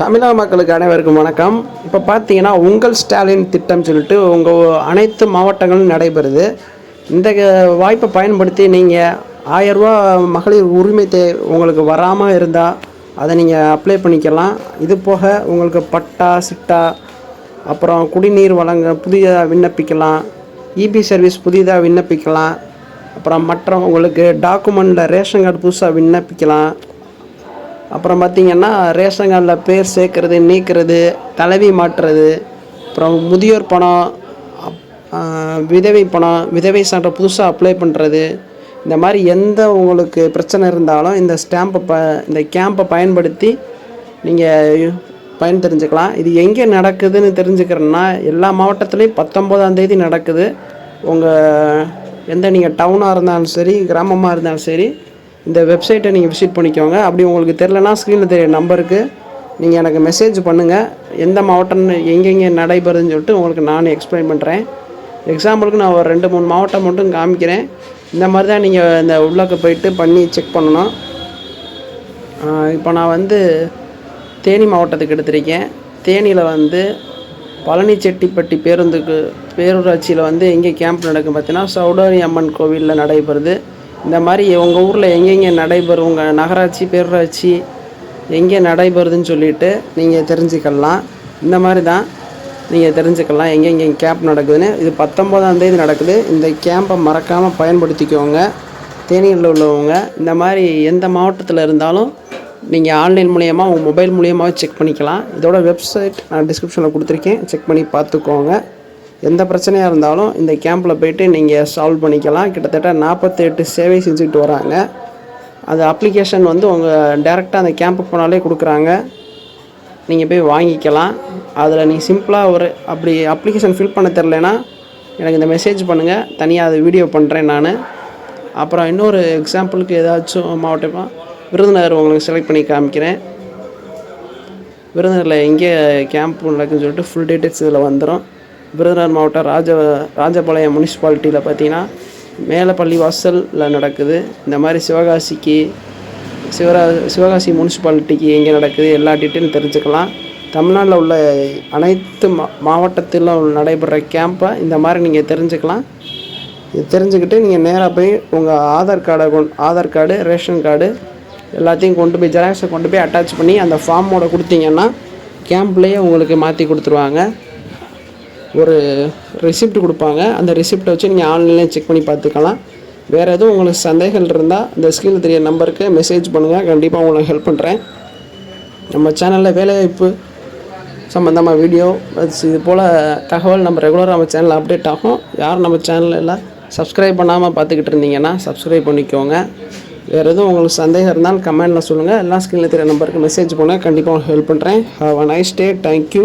தமிழக மக்களுக்கு அனைவருக்கும் வணக்கம். இப்போ பார்த்தீங்கன்னா உங்கள் ஸ்டாலின் திட்டம் சொல்லிட்டு உங்கள் அனைத்து மாவட்டங்களும் நடைபெறுது. இந்த க- வாய்ப்பை பயன்படுத்தி நீங்கள் ஆயரூபா மகளிர் உரிமை தே உங்களுக்கு வராமல் இருந்தால் அதை நீங்கள் அப்ளை பண்ணிக்கலாம். இது போக உங்களுக்கு பட்டா சிட்டா அப்புறம் குடிநீர் வழங்க புதிதாக விண்ணப்பிக்கலாம். இபி சர்வீஸ் புதிதாக விண்ணப்பிக்கலாம். அப்புறம் மற்ற உங்களுக்கு டாக்குமெண்ட்டில் ரேஷன் கார்டு புதுசாக விண்ணப்பிக்கலாம். அப்புறம் பார்த்திங்கன்னா ரேஷன் கார்டில் பேர் சேர்க்கறது நீக்கிறது தலைவி மாற்றுறது அப்புறம் முதியோர் பணம் விதவை பணம் விதவை சான்ற புதுசாக அப்ளை பண்ணுறது இந்த மாதிரி எந்த உங்களுக்கு பிரச்சனை இருந்தாலும் இந்த ஸ்டாம்பை ப இந்த கேம்பை பயன்படுத்தி நீங்கள் பயன் தெரிஞ்சுக்கலாம். இது எங்கே நடக்குதுன்னு தெரிஞ்சுக்கிறேன்னா எல்லா மாவட்டத்துலேயும் பத்தொம்போதாம் தேதி நடக்குது. உங்கள் எந்த நீங்கள் டவுனாக இருந்தாலும் சரி கிராமமாக இருந்தாலும் சரி இந்த வெப்சைட்டை நீங்கள் விசிட் பண்ணிக்கோங்க. அப்படி உங்களுக்கு தெரிலனா ஸ்க்ரீனில் தெரிய நம்பருக்கு நீங்கள் எனக்கு மெசேஜ் பண்ணுங்கள் எந்த மாவட்டம் எங்கெங்கே நடைபெறுதுன்னு சொல்லிட்டு உங்களுக்கு நான் எக்ஸ்பிளைன் பண்ணுறேன் எக்ஸாம்பிளுக்கு நான் ஒரு ரெண்டு மூணு மாவட்டம் மட்டும் காமிக்கிறேன். இந்த மாதிரி தான் நீங்கள் இந்த உள்ளக்க போயிட்டு பண்ணி செக் பண்ணணும். இப்போ நான் வந்து தேனி மாவட்டத்துக்கு எடுத்திருக்கேன். தேனியில் வந்து பழனிச்செட்டிப்பட்டி பேருந்துக்கு பேரூராட்சியில் வந்து எங்கே கேம்ப் நடக்கும் பார்த்தீங்கன்னா சௌடரி அம்மன் கோவிலில் நடைபெறுது. இந்த மாதிரி உங்கள் ஊரில் எங்கெங்கே நடைபெறும்? உங்கள் நகராட்சி பேரூராட்சி எங்கே நடைபெறுதுன்னு சொல்லிட்டு நீங்கள் தெரிஞ்சுக்கலாம். இந்த மாதிரி தான் நீங்கள் தெரிஞ்சுக்கலாம் எங்கெங்கே கேம்ப் நடக்குதுன்னு. இது பத்தொம்போதாம் தேதி நடக்குது. இந்த கேம்பை மறக்காமல் பயன்படுத்திக்கோங்க. தேனியில் உள்ளவங்க இந்த மாதிரி எந்த மாவட்டத்தில் இருந்தாலும் நீங்கள் ஆன்லைன் மூலியமாக உங்கள் மொபைல் மூலியமாகவே செக் பண்ணிக்கலாம். இதோட வெப்சைட் நான் டிஸ்கிரிப்ஷனில் கொடுத்துருக்கேன். செக் பண்ணி பார்த்துக்கோங்க. எந்த பிரச்சனையாக இருந்தாலும் இந்த கேம்பில் போயிட்டு நீங்கள் சால்வ் பண்ணிக்கலாம். கிட்டத்தட்ட நாற்பத்தெட்டு சேவை செஞ்சுக்கிட்டு வராங்க. அது அப்ளிகேஷன் வந்து உங்கள் டேரெக்டாக அந்த கேம்புக்கு போனாலே கொடுக்குறாங்க. நீங்கள் போய் வாங்கிக்கலாம். அதில் நீங்கள் சிம்பிளாக ஒரு அப்படி அப்ளிகேஷன் ஃபில் பண்ண தெரிலனா எனக்கு இந்த மெசேஜ் பண்ணுங்கள் தனியாக அது வீடியோ பண்ணுறேன் நான். அப்புறம் இன்னொரு எக்ஸாம்பிளுக்கு ஏதாச்சும் மாவட்டமாக விருதுநகர் உங்களுக்கு செலக்ட் பண்ணி காமிக்கிறேன். விருதுநகரில் எங்கே கேம்ப் நடக்குன்னு சொல்லிட்டு ஃபுல் டீட்டெயில்ஸ் இதில் வந்துடும் விருதுநகர் மாவட்டம் ராஜ ராஜபாளையம் முனிசிபாலிட்டியில் பார்த்தீங்கன்னா மேலப்பள்ளி வாசலில் நடக்குது. இந்த மாதிரி சிவகாசிக்கு சிவரா சிவகாசி முனிசிபாலிட்டிக்கு எங்கே நடக்குது எல்லா டீட்டெயிலும் தெரிஞ்சுக்கலாம். தமிழ்நாட்டில் உள்ள அனைத்து மா மாவட்டத்திலும் நடைபெற கேம்பை இந்த மாதிரி நீங்கள் தெரிஞ்சுக்கலாம். இது தெரிஞ்சுக்கிட்டு நீங்கள் நேராக போய் உங்கள் ஆதார் கார்டை கொண் ஆதார் கார்டு ரேஷன் கார்டு எல்லாத்தையும் கொண்டு போய் ஜெராக்ஸை கொண்டு போய் அட்டாச் பண்ணி அந்த ஃபார்மோட கொடுத்தீங்கன்னா கேம்ப்லேயே உங்களுக்கு மாற்றி கொடுத்துருவாங்க. ஒரு ரெசிப்ட் கொடுப்பாங்க. அந்த ரெசிப்டை வச்சு நீங்கள் ஆன்லைனில் செக் பண்ணி பார்த்துக்கலாம். வேறு எதுவும் உங்களுக்கு சந்தேகங்கள் இருந்தால் இந்த ஸ்க்ரீனில் தெரிய நம்பருக்கு மெசேஜ் பண்ணுங்கள் கண்டிப்பாக உங்களுக்கு ஹெல்ப் பண்ணுறேன் நம்ம சேனலில் வேலைவாய்ப்பு சம்மந்தமாக வீடியோ இது போல் தகவல் நம்ம ரெகுலராக நம்ம சேனலில் அப்டேட் ஆகும். யாரும் நம்ம சேனலில் எல்லாம் சப்ஸ்கிரைப் பண்ணாமல் பார்த்துக்கிட்டு இருந்தீங்கன்னா சப்ஸ்கிரைப் பண்ணிக்கோங்க. வேறு எதுவும் உங்களுக்கு சந்தேகம் இருந்தாலும் கமெண்டில் சொல்லுங்கள் எல்லா ஸ்க்ரீனில் தெரிய நம்பருக்கு மெசேஜ் பண்ணுங்கள் கண்டிப்பாக உங்களுக்கு ஹெல்ப் பண்ணுறேன் have a nice day thank you